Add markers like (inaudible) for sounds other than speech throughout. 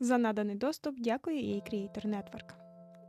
За наданий доступ дякую їй Creator Network.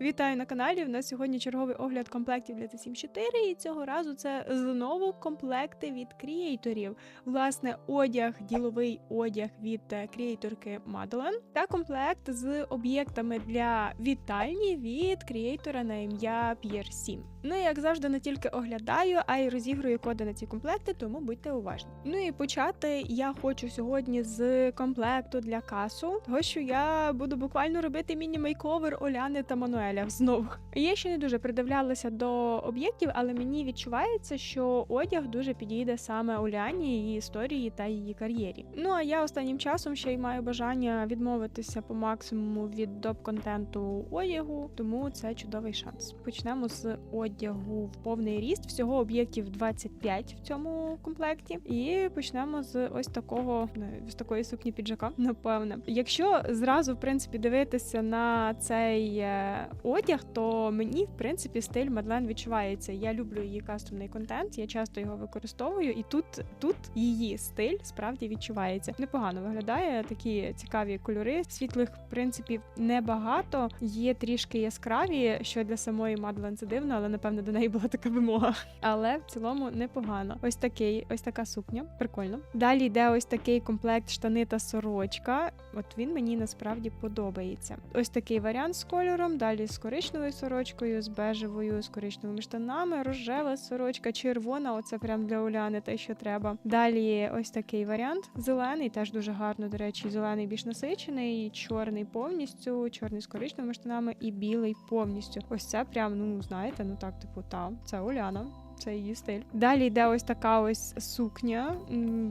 Вітаю на каналі. У нас сьогодні черговий огляд комплектів для T7 4, і цього разу це знову комплекти від креаторів. Власне, одяг, діловий одяг від е, креаторки Madeline та комплект з об'єктами для вітальні від креатора на ім'я Pierre 7. Ну як завжди, не тільки оглядаю, а й розігрую коди на ці комплекти, тому будьте уважні. Ну і почати я хочу сьогодні з комплекту для касу, того що я буду буквально робити міні-мейковер Оляни та Мануеля знову. Я ще не дуже придивлялася до об'єктів, але мені відчувається, що одяг дуже підійде саме Оляні, її історії та її кар'єрі. Ну а я останнім часом ще й маю бажання відмовитися по максимуму від доп-контенту одягу, тому це чудовий шанс. Почнемо з одягу в повний ріст. Всього об'єктів 25 в цьому комплекті. І почнемо з ось такого з такої сукні піджака. Напевне, якщо зразу в принципі дивитися на цей е, одяг, то мені в принципі стиль Мадлен відчувається. Я люблю її кастомний контент, я часто його використовую, і тут, тут її стиль справді відчувається. Непогано виглядає такі цікаві кольори. Світлих в принципі небагато. Є трішки яскраві, що для самої Мадлен це дивно, але напевно до неї була така вимога. Але в цілому непогано. Ось такий, ось така сукня, прикольно. Далі йде ось такий комплект штани та сорочка. От він мені насправді подобається. Ось такий варіант з кольором. Далі з коричневою сорочкою, з бежевою, з коричневими штанами, рожева сорочка, червона. Оце прям для Уляни, те, що треба. Далі ось такий варіант. Зелений, теж дуже гарно. До речі, зелений більш насичений, чорний повністю, чорний з коричневими штанами і білий повністю. Ось це прям, ну знаєте, ну так, типу, та це Уляна. Це її стиль. Далі йде ось така ось сукня,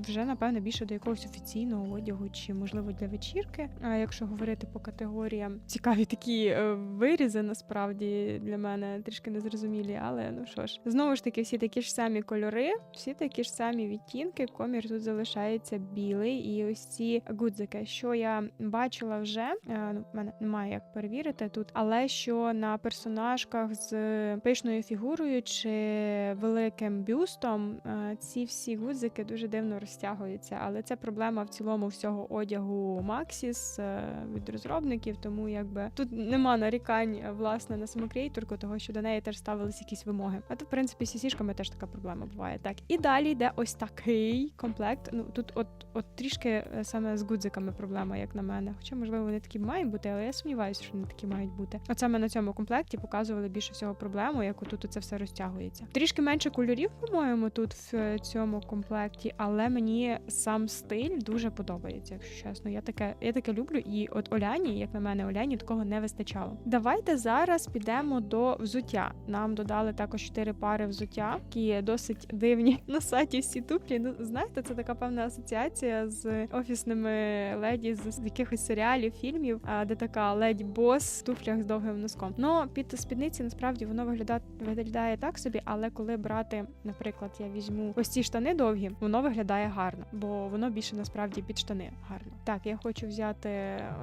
вже напевно більше до якогось офіційного одягу, чи можливо для вечірки. А якщо говорити по категоріям, цікаві такі е, вирізи, насправді для мене трішки незрозумілі, але ну що ж, знову ж таки, всі такі ж самі кольори, всі такі ж самі відтінки. Комір тут залишається білий, і ось ці гудзики, що я бачила вже, е, ну в мене немає як перевірити тут, але що на персонажках з пишною фігурою чи великим бюстом е, ці всі гудзики дуже дивно розтягуються. Але це проблема в цілому всього одягу Maxis е, від розробників, тому якби тут нема нарікань е, власне на саму креаторку, того що до неї теж ставились якісь вимоги. А то, в принципі, з сісішками теж така проблема буває. Так і далі йде ось такий комплект. Ну тут, от, от трішки саме з гудзиками проблема, як на мене. Хоча, можливо, вони такі мають бути, але я сумніваюся, що вони такі мають бути. От саме на цьому комплекті показували більше всього проблему, як отут це все розтягується. Трішки менше кольорів, по-моєму, тут в цьому комплекті, але мені сам стиль дуже подобається, якщо чесно. Я таке, я таке люблю. І от Оляні, як на мене, Оляні такого не вистачало. Давайте зараз підемо до взуття. Нам додали також чотири пари взуття, які досить дивні (laughs) на сайті всі туфлі. Ну знаєте, це така певна асоціація з офісними леді з якихось серіалів, фільмів, де така леді бос в туфлях з довгим носком. Ну під спідниці насправді воно виглядає виглядає так собі, але коли брати, наприклад, я візьму ось ці штани довгі, воно виглядає гарно, бо воно більше насправді під штани гарно. Так, я хочу взяти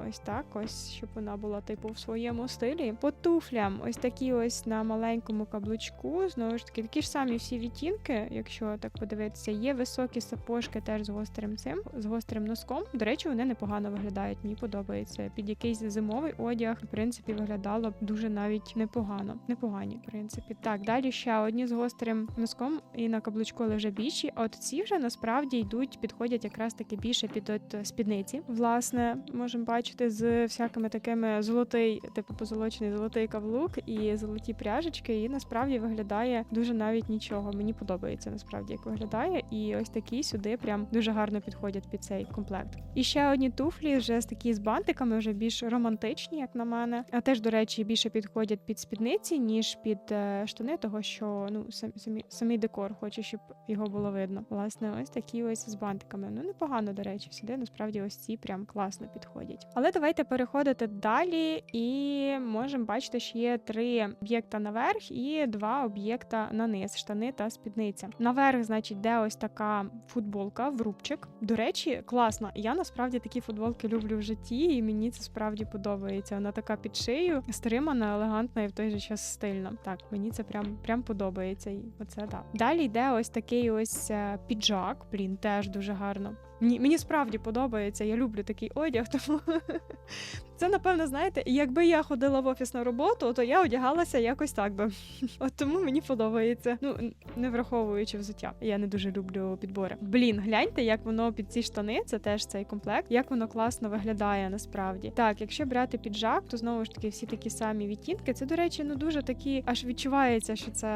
ось так, ось щоб вона була типу в своєму стилі. По туфлям, ось такі ось на маленькому каблучку. Знову ж таки, такі ж самі всі відтінки, якщо так подивитися, є високі сапожки теж з гострим цим, з гострим носком. До речі, вони непогано виглядають. Мені подобається. Під якийсь зимовий одяг, в принципі, виглядало б дуже навіть непогано. Непогані, в принципі. Так, далі ще одні з гострим носком і на каблучку, але вже більші. От ці вже насправді йдуть, підходять якраз таки більше під от спідниці. Власне, можемо бачити з всякими такими золотий, типу позолочений золотий каблук і золоті пряжечки. І насправді виглядає дуже навіть нічого. Мені подобається насправді, як виглядає. І ось такі сюди прям дуже гарно підходять під цей комплект. І ще одні туфлі вже з такі з бантиками, вже більш романтичні, як на мене. А теж, до речі, більше підходять під спідниці, ніж під е, штани, того що ну сам- самі самий декор хоче, щоб його було видно. Власне, ось такі ось з бантиками. Ну непогано, до речі, сюди насправді ось ці прям класно підходять. Але давайте переходити далі, і можемо бачити, що є три об'єкта наверх і два об'єкта на низ, штани та спідниця. Наверх, значить, де ось така футболка в рубчик. До речі, класна. Я насправді такі футболки люблю в житті, і мені це справді подобається. Вона така під шию, стримана, елегантна і в той же час стильна. Так, мені це прям прям подобається. Оце да. Далі йде ось такий ось е, піджак. Блін, теж дуже гарно. Мені, мені справді подобається. Я люблю такий одяг, (laughs) тому Це, напевно, знаєте, якби я ходила в офіс на роботу, то я одягалася якось так би. (laughs) От тому мені подобається. Ну, не враховуючи взуття. Я не дуже люблю підбори. Блін, гляньте, як воно під ці штани, це теж цей комплект, як воно класно виглядає насправді. Так, якщо брати піджак, то знову ж таки всі такі самі відтінки. Це, до речі, ну дуже такі, аж відчувається, що це,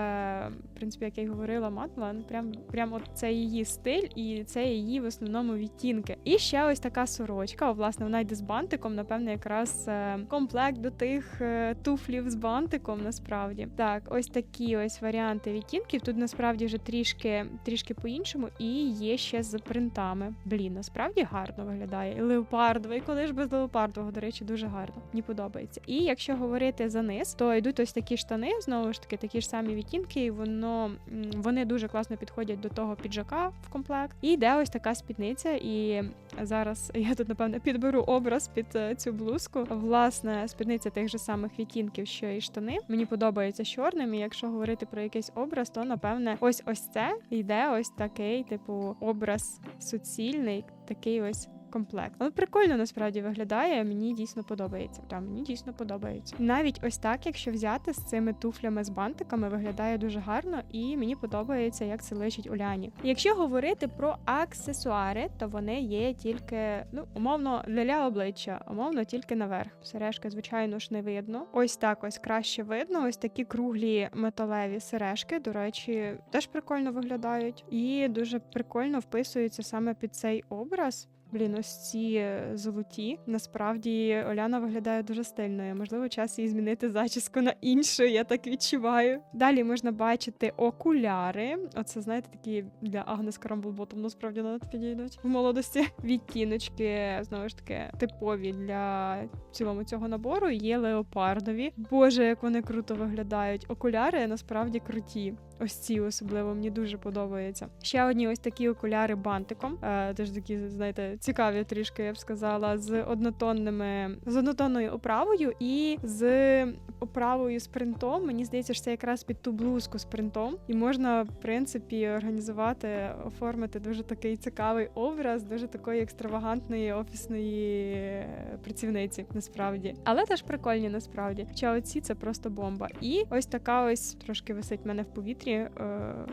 в принципі, як я й говорила, Мадлен, прям, прям от це її стиль і це її в основному відтінки. І ще ось така сорочка. Власне, вона йде з бантиком. Напевне, якраз е, комплект до тих е, туфлів з бантиком. Насправді так, ось такі ось варіанти відтінків. Тут насправді вже трішки трішки по-іншому, і є ще з принтами. Блін, насправді гарно виглядає. І леопардовий, коли ж без леопардового, до речі, дуже гарно. Мені подобається. І якщо говорити за низ, то йдуть ось такі штани, знову ж таки, такі ж самі відтінки, і воно вони дуже класно підходять до того піджака в комплект. І йде ось така спідниця. І зараз я тут напевно підберу образ під е, цю блузку. Власне, спідниця тих же самих відтінків, що і штани. Мені подобається чорним. І якщо говорити про якийсь образ, то напевне ось ось це йде ось такий, типу, образ суцільний, такий ось. Комплект, але прикольно насправді виглядає. Мені дійсно подобається. Та мені дійсно подобається. Навіть ось так, якщо взяти з цими туфлями з бантиками, виглядає дуже гарно, і мені подобається, як це личить Уляні. Якщо говорити про аксесуари, то вони є тільки ну умовно для обличчя, умовно тільки наверх. Сережки, звичайно ж, не видно. Ось так ось краще видно. Ось такі круглі металеві сережки. До речі, теж прикольно виглядають і дуже прикольно вписуються саме під цей образ. Блін, ось ці е, золоті. Насправді Оляна виглядає дуже стильною. Можливо, час їй змінити зачіску на іншу, я так відчуваю. Далі можна бачити окуляри. Оце, знаєте, такі для Агнес Карамблботом насправді навіть підійдуть в молодості. Відтіночки, знову ж таки, типові для цілому цього набору. Є леопардові. Боже, як вони круто виглядають. Окуляри насправді круті. Ось ці особливо мені дуже подобається. Ще одні ось такі окуляри бантиком. Е, теж такі, знаєте, цікаві трішки, я б сказала, з однотонними з однотонною оправою і з оправою з принтом. Мені здається, що це якраз під ту блузку з принтом, і можна, в принципі, організувати, оформити дуже такий цікавий образ, дуже такої екстравагантної офісної працівниці, насправді. Але теж прикольні насправді. Хоча оці це просто бомба. І ось така ось трошки висить в мене в повітрі. Е,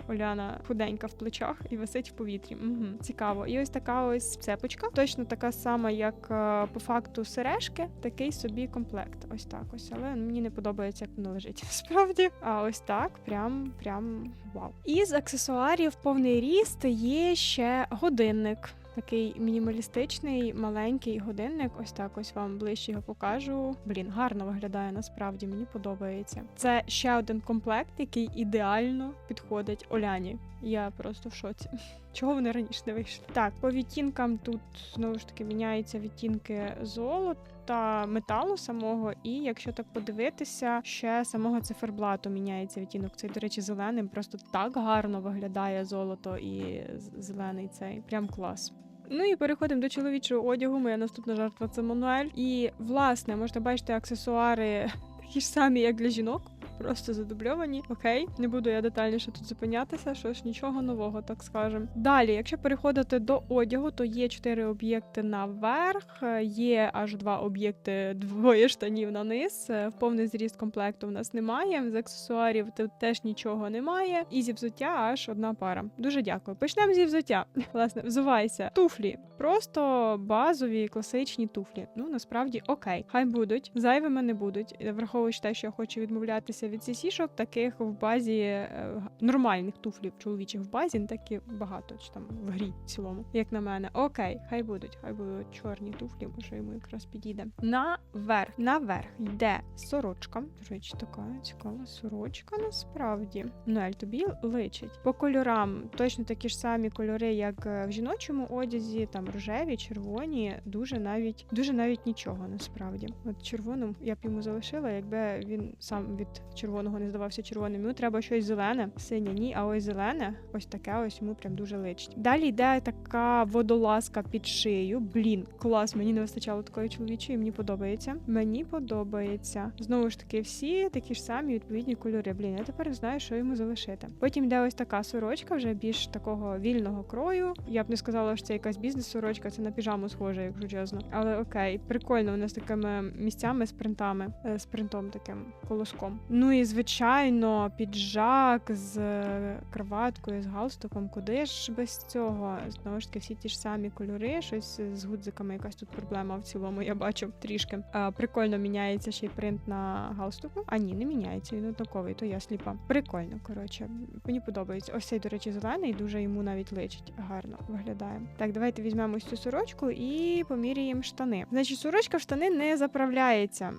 Оляна худенька в плечах і висить в повітрі. Угу, цікаво. І ось така ось цепочка, точно така сама, як е, по факту сережки, такий собі комплект. Ось так ось. Але мені не подобається, як воно лежить. (laughs) Справді. А ось так, прям, прям вау. Із аксесуарів повний ріст є ще годинник. Такий мінімалістичний, маленький годинник. Ось так ось вам ближче його покажу. Блін, гарно виглядає насправді, мені подобається. Це ще один комплект, який ідеально підходить Оляні. Я просто в шоці. (laughs) Чого вони раніше не вийшли? Так, по відтінкам тут знову ж таки міняються відтінки золота, металу самого, і якщо так подивитися, ще самого циферблату міняється відтінок. Цей, до речі, зеленим просто так гарно виглядає золото і зелений цей. Прям клас. Ну і переходимо до чоловічого одягу. Моя наступна жертва це Мануель. І власне можна бачити аксесуари (laughs) такі ж самі, як для жінок. Просто задубльовані. Окей, не буду я детальніше тут зупинятися, що ж нічого нового, так скажем. Далі, якщо переходити до одягу, то є чотири об'єкти наверх, е, є аж два об'єкти, (laughs) двоє штанів на низ. Е, повний зріст комплекту в нас немає. З аксесуарів тут теж нічого немає. І зі взуття аж одна пара. Дуже дякую. Почнемо зі взуття. (laughs) Власне, взувайся. Туфлі. Просто базові класичні туфлі. Ну насправді окей. Хай будуть. Зайвими не будуть. Враховуючи те, що я хочу відмовлятися від сісішок, таких в базі е, нормальних туфлів чоловічих в базі не так і багато, чи там в грі в цілому, як на мене. Окей, хай будуть, хай будуть чорні туфлі, може йому якраз підійде. Наверх, наверх йде сорочка. До речі, така цікава сорочка насправді. Ноель, тобі личить. По кольорам точно такі ж самі кольори, як е, в жіночому одязі, там рожеві, червоні, дуже навіть дуже навіть нічого насправді. От червоним я б йому залишила, якби він сам від червоного не здавався червоним. Йому треба щось зелене, синє ні, а ось зелене, ось таке ось йому прям дуже личить. Далі йде така водолазка під шию. Блін, клас, мені не вистачало такої чоловічої, мені подобається. Мені подобається. Знову ж таки, всі такі ж самі відповідні кольори. Блін, я тепер не знаю, що йому залишити. Потім йде ось така сорочка, вже більш такого вільного крою. Я б не сказала, що це якась бізнес-сорочка, це на піжаму схоже, якщо чесно. Але окей, прикольно, вона з такими місцями з принтами, е, з принтом таким колоском. Ну і звичайно, піджак з е, кроваткою, з галстуком. Куди ж без цього? Знову ж таки, всі ті ж самі кольори, щось з гудзиками, якась тут проблема в цілому, я бачу трішки. А, прикольно міняється ще й принт на галстуку. А ні, не міняється, він однаковий, то я сліпа. Прикольно, коротше, мені подобається. Ось цей, до речі, зелений, дуже йому навіть личить. Гарно виглядає. Так, давайте візьмемо цю сорочку і поміряємо штани. Значить, сорочка в штани не заправляється.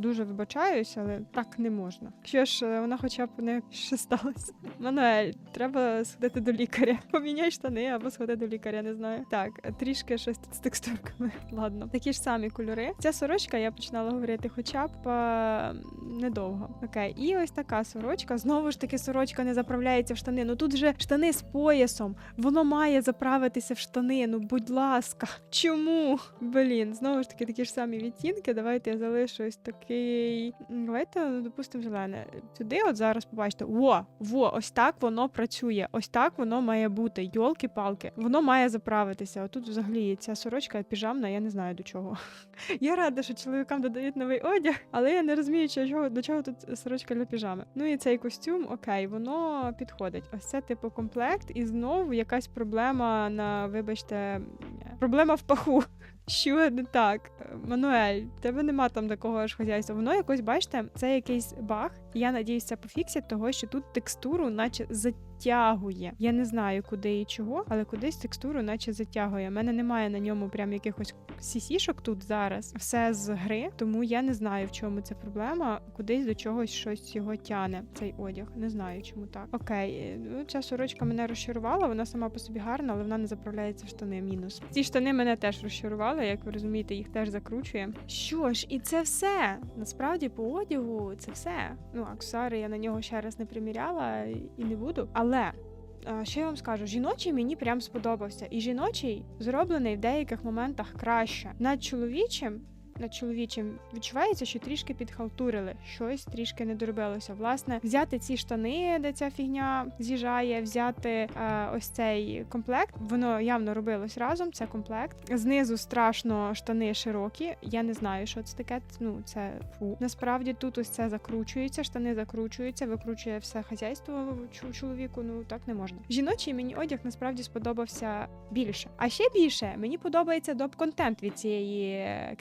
Дуже вибачаюсь, але так не можна. Що ж, е, вона хоча б не що сталося. (laughs) Мануель, треба сходити до лікаря. Поміняй штани або сходи до лікаря, не знаю. Так, трішки щось тут з текстурками. (laughs) Ладно, такі ж самі кольори. Ця сорочка я починала говорити, хоча б е, недовго. Окей, і ось така сорочка. Знову ж таки, сорочка не заправляється в штани. Ну тут же штани з поясом. Воно має заправитися в штани. Ну, будь ласка, чому? Блін, знову ж таки, такі ж самі відтінки. Давайте я залишу ось такий. Давайте, ну, допустимо, зелене. Сюди, от зараз побачите. Во, во, ось так воно працює. Ось так воно має бути. Йолки-палки. Воно має заправитися. Отут взагалі ця сорочка піжамна, я не знаю до чого. (laughs) Я рада, що чоловікам додають новий одяг, але я не розумію, чого, до чого тут сорочка для піжами. Ну і цей костюм, окей, воно підходить. Ось це типу комплект, і знову якась проблема на, вибачте, проблема в паху. Що не так? Мануель, тебе нема там такого аж хазяйства. Воно якось, бачите, це якийсь баг. Я надіюсь, це пофіксять, того що тут текстуру, наче затягує. Я не знаю, куди і чого, але кудись текстуру, наче затягує. У мене немає на ньому прям якихось сісішок тут зараз. Все з гри, тому я не знаю, в чому це проблема. Кудись до чогось щось його тяне. Цей одяг. Не знаю, чому так. Окей, ну ця сорочка мене розчарувала. Вона сама по собі гарна, але вона не заправляється в штани. Мінус. Ці штани мене теж розчарували, як ви розумієте, їх теж закручує. Що ж, і це все. Насправді по одягу це все. Ну, аксесуари я на нього ще раз не приміряла і не буду. Але а, що я вам скажу, жіночий мені прям сподобався. І жіночий зроблений в деяких моментах краще. Над чоловічим. Над чоловічим відчувається, що трішки підхалтурили, щось трішки не доробилося. Власне, взяти ці штани, де ця фігня з'їжджає, взяти е, ось цей комплект. Воно явно робилось разом. Це комплект. Знизу страшно штани широкі. Я не знаю, що це таке. Ну це фу. Насправді тут ось це закручується, штани закручуються, викручує все хазяйство чоловіку. Ну так не можна. Жіночий мені одяг насправді сподобався більше. А ще більше мені подобається доп-контент від цієї е,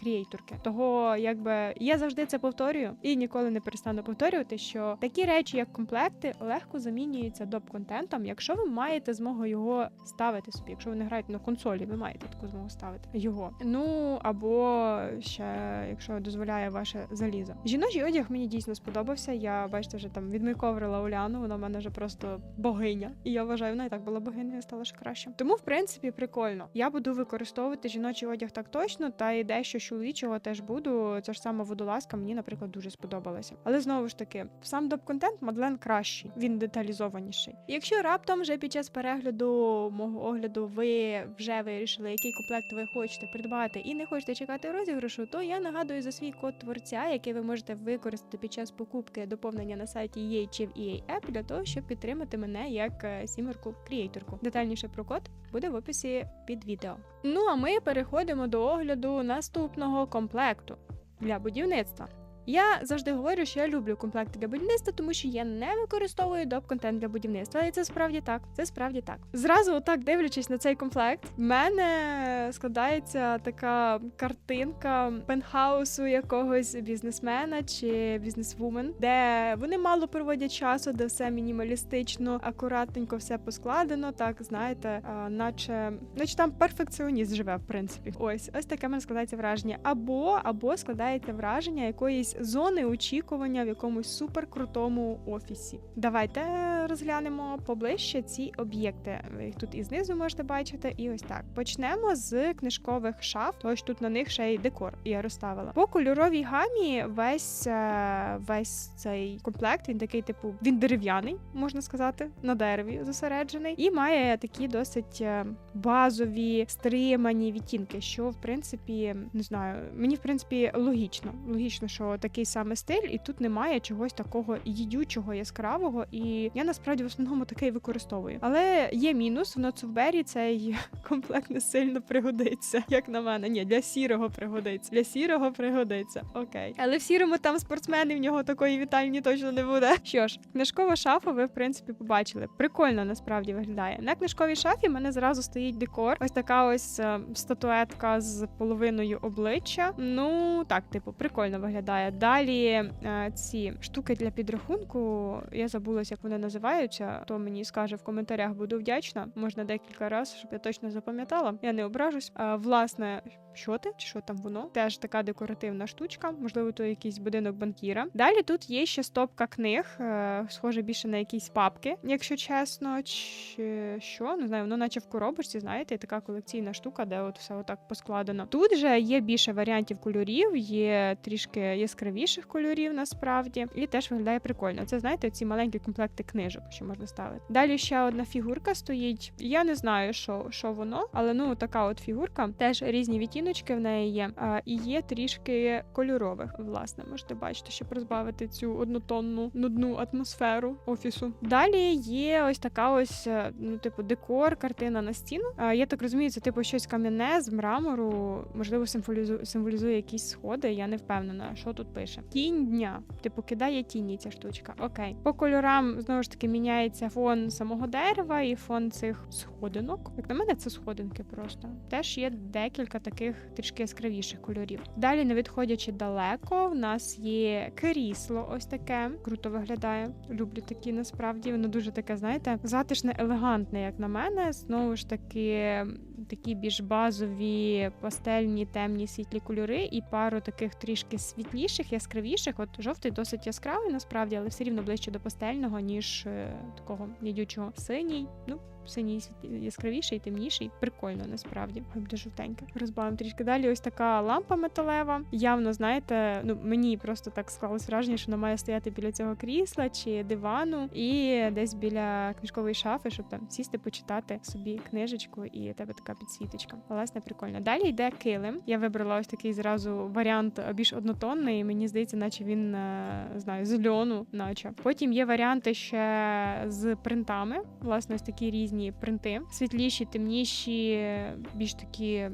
крієйторки. Того, якби я завжди це повторюю і ніколи не перестану повторювати, що такі речі, як комплекти, легко замінюються доп-контентом, якщо ви маєте змогу його ставити собі. Якщо ви не граєте на консолі, ви маєте таку змогу ставити його. Ну або ще якщо дозволяє ваше залізо. Жіночий одяг мені дійсно сподобався. Я бачите, вже там відмайковрила Уляну. Вона в мене вже просто богиня. І я вважаю, вона і так була богинею, стала ще краще. Тому, в принципі, прикольно. Я буду використовувати жіночий одяг так точно, та і дещо чоловічого теж буду. Ця ж сама водолазка мені, наприклад, дуже сподобалася. Але знову ж таки, сам доп-контент Мадлен кращий, він деталізованіший. Якщо раптом вже під час перегляду мого огляду ви вже вирішили, який комплект ви хочете придбати і не хочете чекати розіграшу, то я нагадую за свій код творця, який ви можете використати під час покупки доповнення на сайті EA чи в EA App для того, щоб підтримати мене як е, сімерку крієйторку. Детальніше про код буде в описі під відео. Ну а ми переходимо до огляду наступного комплекту для будівництва. Я завжди говорю, що я люблю комплекти для будівництва, тому що я не використовую доп-контент для будівництва. І це справді так. Це справді так. Зразу, отак дивлячись на цей комплект, в мене складається така картинка пентхаусу якогось бізнесмена чи бізнесвумен, де вони мало проводять часу, де все мінімалістично, акуратненько все поскладено. Так знаєте, наче, наче там перфекціоніст живе, в принципі. Ось ось таке мене складається враження. Або або складається враження якоїсь зони очікування в якомусь суперкрутому офісі. Давайте розглянемо поближче ці об'єкти. Ви їх тут і знизу можете бачити, і ось так. Почнемо з книжкових шаф, тож тут на них ще й декор я розставила. По кольоровій гамі весь е, весь цей комплект він такий, типу, він дерев'яний, можна сказати, на дереві зосереджений, і має такі досить е, базові стримані відтінки, що в принципі не знаю, мені в принципі логічно. Логічно, що такий саме стиль, і тут немає чогось такого їдючого, яскравого, і я насправді в основному такий використовую. Але є мінус в Ноцубері цей (laughs) комплект не сильно пригодиться, як на мене. Ні, для сірого пригодиться. Для сірого пригодиться. Окей. Але в сірому там спортсмени, в нього такої вітальні точно не буде. (laughs) Що ж, книжкова шафа, ви в принципі побачили. Прикольно насправді виглядає. На книжковій шафі в мене зразу стоїть декор. Ось така ось е, статуетка з половиною обличчя. Ну так, типу, прикольно виглядає. Далі е, ці штуки для підрахунку. Я забулася, як вони називаються. Хто мені скаже в коментарях, буду вдячна. Можна декілька разів, щоб я точно запам'ятала. Я не ображусь. Власне, що? Чи що там воно? Теж така декоративна штучка, можливо, то якийсь будинок банкіра. Далі тут є ще стопка книг, е, схоже більше на якісь папки, якщо чесно, чи що не знаю, воно наче в коробочці, знаєте, така колекційна штука, де от все отак поскладено. Тут же є більше варіантів кольорів, є трішки яскравіших кольорів насправді, і теж виглядає прикольно. Це знаєте, ці маленькі комплекти книжок, що можна ставити. Далі ще одна фігурка стоїть. Я не знаю, що, що воно, але ну така от фігурка, теж різні відтіночки в неї є. І є трішки кольорових. Власне, можете бачити, щоб розбавити цю однотонну нудну атмосферу офісу. Далі є ось така ось, е, ну, типу, декор, картина на стіну. Я так розумію, це типу щось кам'яне з мрамору, можливо, символізує, символізує якісь сходи. Я не впевнена, що тут пише. Тінь дня. Типу, кидає тіні ця штучка. Окей. По кольорам знову ж таки міняється фон самого дерева і фон цих сходинок. Як на мене, це сходинки просто. Теж є декілька таких трішки яскравіших кольорів. Далі, не відходячи далеко, в нас є крісло, ось таке. Круто виглядає. Люблю такі насправді. Воно дуже таке, знаєте, затишне, елегантне, як на мене. Знову ж таки, такі більш базові пастельні, темні, світлі кольори, і пару таких трішки світліших, яскравіших. От жовтий досить яскравий, насправді, але все рівно ближче до пастельного, ніж е, такого нядючого. Синій. Ну, синій яскравіший, темніший. Прикольно, насправді. Ой, буде жовтеньке. Розбавимо трішки далі. Ось така лампа металева. Явно, знаєте, ну мені просто так склалось враження, що вона має стояти біля цього крісла чи дивану, і десь біля книжкової шафи, щоб там сісти, почитати собі книжечку, і тебе така підсвіточка. Власне, прикольно. Далі йде килим. Я вибрала ось такий зразу варіант е, більш однотонний. Мені здається, наче він е, знаю, з льону, наче. Потім є варіанти ще з принтами. Власне, ось такі різні принти. Світліші, темніші, більш такі.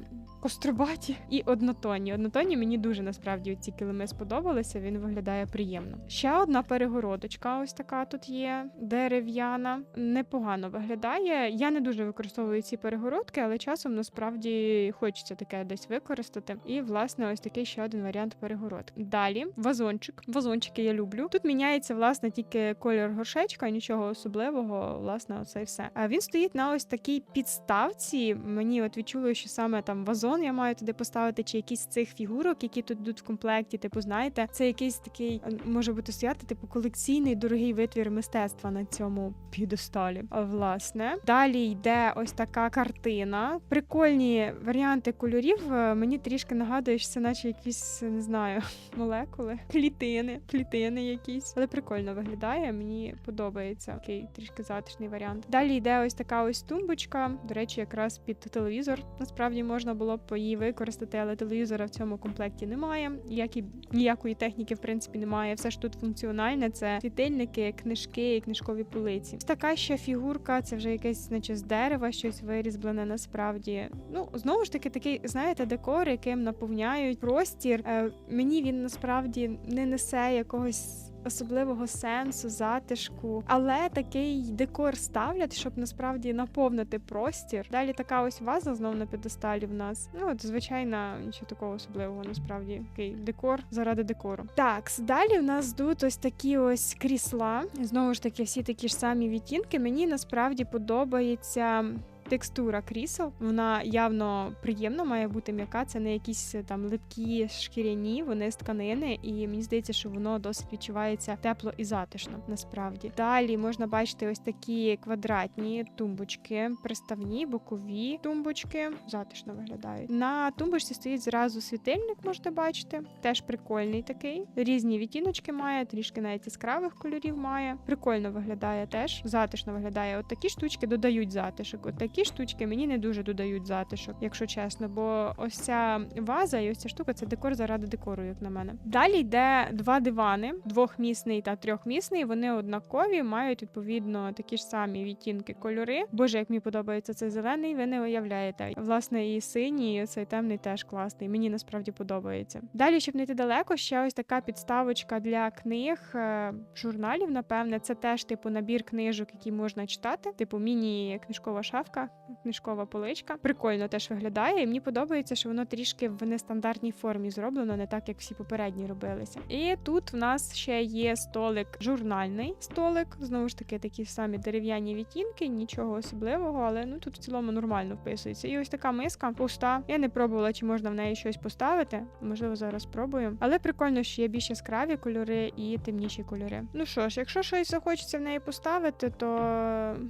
Кострубаті і однотонні. Однотонні мені дуже насправді ці килими сподобалися. Він виглядає приємно. Ще одна перегородочка, ось така тут є дерев'яна. Непогано виглядає. Я не дуже використовую ці перегородки, але часом насправді хочеться таке десь використати. І власне ось такий ще один варіант перегородки. Далі вазончик. Вазончики я люблю. Тут міняється власне тільки колір горшечка, нічого особливого. Власне, оце і все. А він стоїть на ось такій підставці. Мені от відчуло, що саме там вазон я маю туди поставити, чи якісь з цих фігурок, які тут йдуть в комплекті. Типу, знаєте, це якийсь такий е, може бути стояти, типу, колекційний дорогий витвір мистецтва на цьому підесталі. А, Власне, далі йде ось така картина. Прикольні варіанти кольорів. Е, Мені трішки нагадує, що це наче якісь не знаю, (laughs) молекули, клітини, клітини якісь, але прикольно виглядає. Мені подобається такий трішки затишний варіант. Далі йде ось така ось тумбочка. До речі, якраз під телевізор. Насправді можна було б її використати, але телевізора в цьому комплекті немає. Як і ніякої техніки, в принципі, немає. Все ж тут функціональне. Це світильники, книжки і книжкові полиці. Така ще фігурка, це вже якесь, наче з дерева, щось вирізблене насправді. Ну знову ж таки, такий, знаєте, декор, яким наповняють простір. Е, мені він насправді не несе якогось. Особливого сенсу, затишку, але такий декор ставлять, щоб насправді наповнити простір. Далі така ось ваза знов на підесталі в нас. Ну от звичайно, нічого такого особливого, насправді такий декор заради декору. Так, далі в нас йдуть ось такі ось крісла. Знову ж таки, всі такі ж самі відтінки. Мені насправді подобається текстура крісел. Вона явно приємна, має бути м'яка. Це не якісь е, там липкі шкіряні, вони з тканини, і мені здається, що воно досить відчувається тепло і затишно. Насправді далі можна бачити ось такі квадратні тумбочки, приставні, бокові тумбочки. Затишно виглядають. На тумбочці стоїть зразу світильник, можете бачити. Теж прикольний такий. Різні відтіночки має, трішки навіть яскравих кольорів має. Прикольно виглядає теж. Затишно виглядає. От такі штучки додають затишок. От такі штучки мені не дуже додають затишок, якщо чесно. Бо ось ця ваза і ось ця штука це декор заради декору, як на мене. Далі йде два дивани: двохмісний та трьохмісний. Вони однакові, мають відповідно такі ж самі відтінки кольори. Боже, як мені подобається цей зелений, ви не уявляєте. Власне, і синій, і цей темний теж класний. Мені насправді подобається. Далі, щоб не йти далеко, ще ось така підставочка для книг, е, журналів. Напевне, це теж типу набір книжок, які можна читати, типу міні-книжкова шафка, книжкова поличка. Прикольно теж виглядає. І мені подобається, що воно трішки в нестандартній формі зроблено, не так як всі попередні робилися. І тут в нас ще є столик журнальний столик. Знову ж таки, такі самі дерев'яні відтінки, нічого особливого, але ну тут в цілому нормально вписується. І ось така миска пуста. Я не пробувала, чи можна в неї щось поставити. Можливо, зараз спробую. Але прикольно, що є більш яскраві кольори і темніші кольори. Ну що ж, якщо щось захочеться в неї поставити, то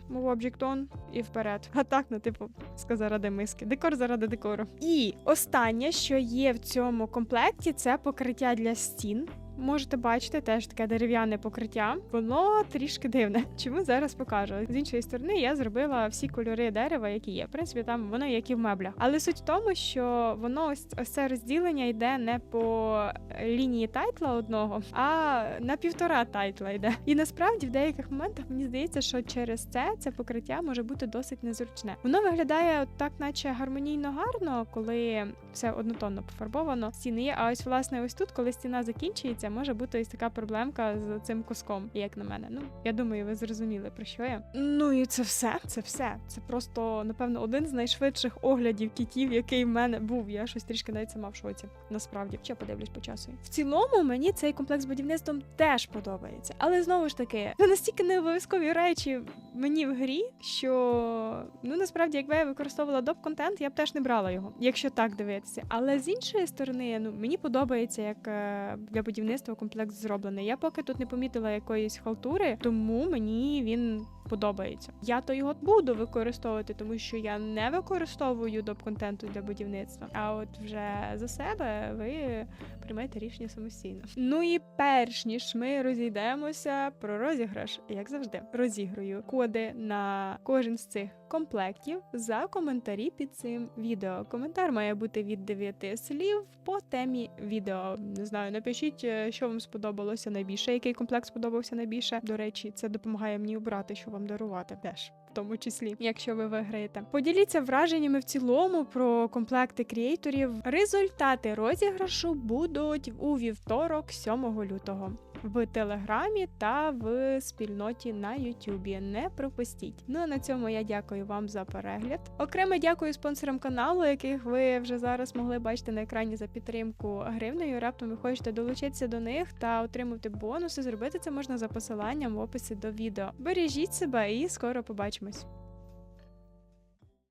мов Object On і вперед. А так, ну типу, сказав, заради миски. Декор заради декору. І останнє, що є в цьому комплекті, це покриття для стін. Можете бачити теж таке дерев'яне покриття. Воно трішки дивне. (laughs) Чому зараз покажу? З іншої сторони, я зробила всі кольори дерева, які є. В принципі, там воно як і в меблях. Але суть в тому, що воно ось, ось це розділення йде не по лінії тайтла одного, а на півтора тайтла йде. І насправді в деяких моментах мені здається, що через це це покриття може бути досить незручне. Воно виглядає так, наче гармонійно гарно, коли все однотонно пофарбовано. Стіни. А ось власне, ось тут, коли стіна закінчується, може бути ось така проблемка з цим куском, як на мене. Ну я думаю, ви зрозуміли про що я. Ну і це все. Це все. Це просто напевно один з найшвидших оглядів кітів, який в мене був. Я щось трішки навіть сама в шоці. Насправді, ще подивлюсь по часу. В цілому мені цей комплекс з будівництвом теж подобається, але знову ж таки, це настільки не обов'язкові речі мені в грі, що ну насправді, якби я використовувала доп контент, я б теж не брала його, якщо так дивитися. Але з іншої сторони, ну мені подобається як е, для будівництва комплекс зроблений. Я поки тут не помітила якоїсь халтури, тому мені він. Подобається. Я то його буду використовувати, тому що я не використовую доп контенту для будівництва. А от вже за себе ви приймете рішення самостійно. Ну і перш ніж ми розійдемося про розіграш, як завжди, розіграю коди на кожен з цих комплектів за коментарі під цим відео. Коментар має бути від 9 слів по темі відео. Не знаю, напишіть, е, що вам сподобалося найбільше, який комплект сподобався найбільше. До речі, це допомагає мені обрати, що вам дарувати теж. Тому числі, якщо ви виграєте, поділіться враженнями в цілому про комплекти креаторів. Результати розіграшу будуть у вівторок, 7 лютого. В телеграмі та в спільноті на Ютубі. Не пропустіть. Ну а на цьому я дякую вам за перегляд. Окремо дякую спонсорам каналу, яких ви вже зараз могли бачити на екрані за підтримку гривнею. Раптом ви хочете долучитися до них та отримати бонуси. Зробити це можна за посиланням в описі до відео. Бережіть себе і скоро mais.